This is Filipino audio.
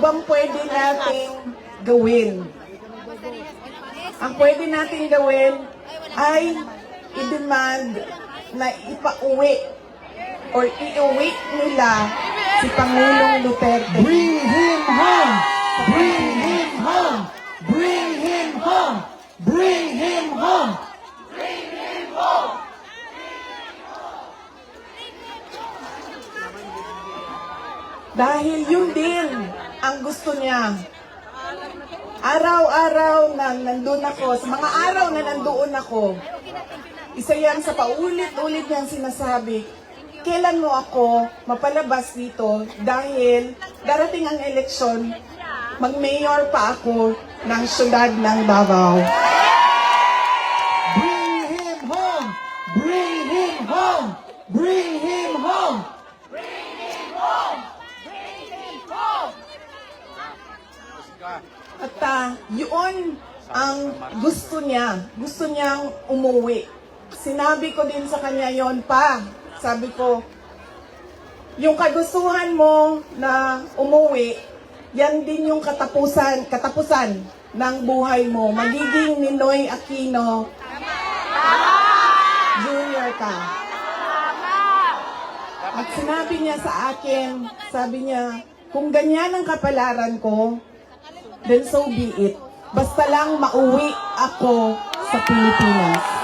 bang pwede nating gawin? Ang pwede nating gawin ay i-demand na ipauwi or iuwi nila si Pangulong Duterte. Bring him home! Bring him home! Bring him home! Bring him home! Dahil yun din ang gusto niya. Araw-araw na nandun ako, sa mga araw na nandoon ako, isa yan sa paulit-ulit niyang sinasabi, kailan mo ako mapalabas dito dahil darating ang eleksyon, mag-mayor pa ako ng syudad ng Davao. Bring him home! Bring him home! Bring him home! At ah, yun ang gusto niya. Gusto niyang umuwi. Sinabi ko din sa kanya yon pa. Sabi ko, yung kagustuhan mo na umuwi, yan din yung katapusan, katapusan ng buhay mo. Magiging Ninoy Aquino Junior ka. At sinabi niya sa akin, sabi niya, kung ganyan ang kapalaran ko, then so be it. Basta lang mauwi ako sa Pilipinas.